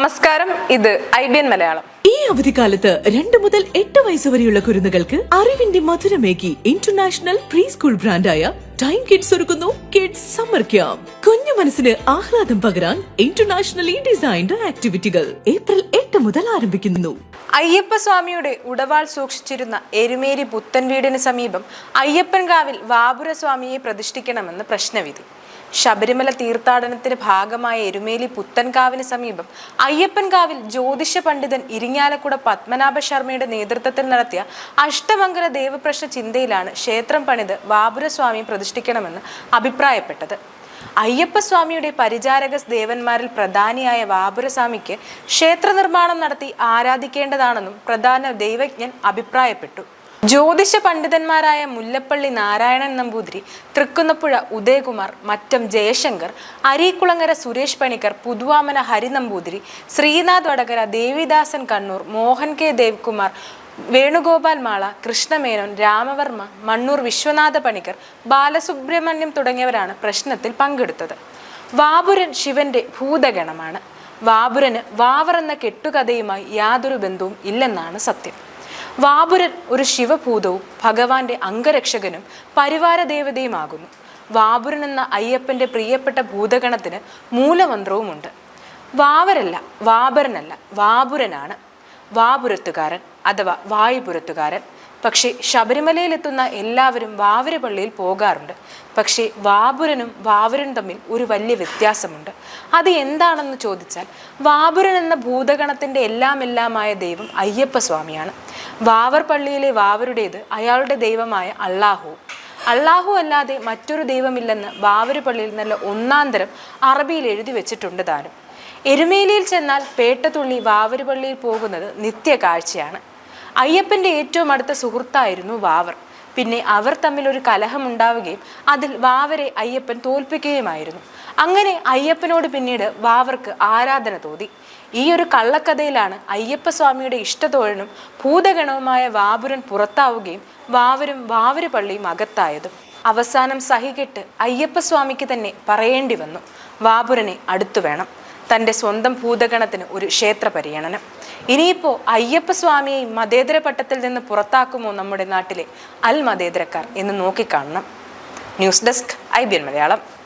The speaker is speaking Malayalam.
നമസ്കാരം ഇത് ഐ ബി എൻ മലയാളം. ഈ അവധിക്കാലത്ത് രണ്ട് മുതൽ എട്ട് വയസ്സ് വരെയുള്ള കുരുന്നുകൾക്ക് അറിവിന്റെ മധുരമേകി ഇന്റർനാഷണൽ പ്രീ സ്കൂൾ ബ്രാൻഡായ ടൈം കിഡ്സ് ഒരുക്കുന്നു കിഡ്സ് സമ്മർ ക്യാമ്പ് കുഞ്ഞു മനസ്സിന് ആഹ്ലാദം പകരാൻ ഇന്റർനാഷണലി ഡിസൈൻഡ് ആക്ടിവിറ്റികൾ ഏപ്രിൽ എട്ട് മുതൽ ആരംഭിക്കുന്നു. അയ്യപ്പ സ്വാമിയുടെ ഉടവാൾ സൂക്ഷിച്ചിരുന്ന എരുമേരി പുത്തൻ വീടിന് സമീപം അയ്യപ്പൻകാവിൽ വാപുരസ്വാമിയെ പ്രതിഷ്ഠിക്കണമെന്ന് പ്രശ്നവിധി. ശബരിമല തീർത്ഥാടനത്തിന് ഭാഗമായ എരുമേലി പുത്തൻകാവിന് സമീപം അയ്യപ്പൻകാവിൽ ജ്യോതിഷ പണ്ഡിതൻ ഇരിങ്ങാലക്കുട പത്മനാഭ ശർമ്മയുടെ നേതൃത്വത്തിൽ നടത്തിയ അഷ്ടമംഗല ദേവപ്രശ്ന ചിന്തയിലാണ് ക്ഷേത്രം പണിത് ബാബുരസ്വാമി പ്രതിഷ്ഠിക്കണമെന്ന് അഭിപ്രായപ്പെട്ടത്. അയ്യപ്പസ്വാമിയുടെ പരിചാരക ദേവന്മാരിൽ പ്രധാനിയായ ബാബുരസ്വാമിക്ക് ക്ഷേത്ര നിർമ്മാണം നടത്തി ആരാധിക്കേണ്ടതാണെന്നും പ്രധാന ദൈവജ്ഞൻ അഭിപ്രായപ്പെട്ടു. ജ്യോതിഷ പണ്ഡിതന്മാരായ മുല്ലപ്പള്ളി നാരായണൻ നമ്പൂതിരി തൃക്കുന്നപ്പുഴ ഉദയകുമാർ മറ്റം ജയശങ്കർ അരീക്കുളങ്ങര സുരേഷ് പണിക്കർ പുതുവാമന ഹരി നമ്പൂതിരി ശ്രീനാഥ് വടകര ദേവിദാസൻ കണ്ണൂർ മോഹൻ കെ ദേവ്കുമാർ വേണുഗോപാൽ മാള കൃഷ്ണമേനോൻ രാമവർമ്മ മണ്ണൂർ വിശ്വനാഥ പണിക്കർ ബാലസുബ്രഹ്മണ്യം തുടങ്ങിയവരാണ് പ്രശ്നത്തിൽ പങ്കെടുത്തത്. വാപുരൻ ശിവന്റെ ഭൂതഗണമാണ്. വാപുരന് വാവർ എന്ന കെട്ടുകഥയുമായി യാതൊരു ബന്ധവും ഇല്ലെന്നാണ് സത്യം. വാപുരൻ ഒരു ശിവഭൂതവും ഭഗവാന്റെ അംഗരക്ഷകനും പരിവാര ദേവതയുമാകുന്നു വാപുരൻ എന്ന അയ്യപ്പന്റെ പ്രിയപ്പെട്ട ഭൂതഗണത്തിന് മൂലമന്ത്രവുമുണ്ട്. വാവരല്ല വാപരനല്ല വാപുരനാണ്. വാപുരത്തുകാരൻ അഥവാ വായുപുരത്തുകാരൻ പക്ഷേ ശബരിമലയിലെത്തുന്ന എല്ലാവരും വാവര പള്ളിയിൽ പോകാറുണ്ട്. പക്ഷേ വാപുരനും വാവരനും തമ്മിൽ ഒരു വലിയ വ്യത്യാസമുണ്ട്. അത് എന്താണെന്ന് ചോദിച്ചാൽ വാപുരൻ എന്ന ഭൂതഗണത്തിന്റെ എല്ലാം എല്ലാമായ ദൈവം അയ്യപ്പസ്വാമിയാണ്. വാവർ പള്ളിയിലെ വാവരുടേത് അയാളുടെ ദൈവമായ അള്ളാഹു. അള്ളാഹു അല്ലാതെ മറ്റൊരു ദൈവമില്ലെന്ന് വാവര് പള്ളിയിൽ നല്ല ഒന്നാന്തരം അറബിയിൽ എഴുതി വെച്ചിട്ടുണ്ട് താനും. എരുമേലിയിൽ ചെന്നാൽ പേട്ടതുള്ളി വാവര് പള്ളിയിൽ പോകുന്നത് നിത്യ കാഴ്ചയാണ് അയ്യപ്പന്റെ ഏറ്റവും അടുത്ത സുഹൃത്തായിരുന്നു വാവർ. പിന്നെ അവർ തമ്മിൽ ഒരു കലഹം ഉണ്ടാവുകയും അതിൽ വാവരെ അയ്യപ്പൻ തോൽപ്പിക്കുകയുമായിരുന്നു. അങ്ങനെ അയ്യപ്പനോട് പിന്നീട് വാവർക്ക് ആരാധന തോന്നി. ഈ ഒരു കള്ളക്കഥയിലാണ് അയ്യപ്പസ്വാമിയുടെ ഇഷ്ടതോഴനും ഭൂതഗണവുമായ വാപുരൻ പുറത്താവുകയും വാവരും വാവര് പള്ളിയും അകത്തായതും. അവസാനം സഹികെട്ട് അയ്യപ്പസ്വാമിക്ക് തന്നെ പറയേണ്ടി വന്നു. വാപുരനെ അടുത്തു വേണം തന്റെ സ്വന്തം ഭൂതഗണത്തിന് ഒരു ക്ഷേത്ര പരിഗണനം. ഇനിയിപ്പോൾ അയ്യപ്പസ്വാമിയെ മതേതര പട്ടത്തിൽ നിന്ന് പുറത്താക്കുമോ നമ്മുടെ നാട്ടിലെ അൽ മതേതരക്കാർ എന്ന് നോക്കിക്കാണണം. News desk I B N Malayalam.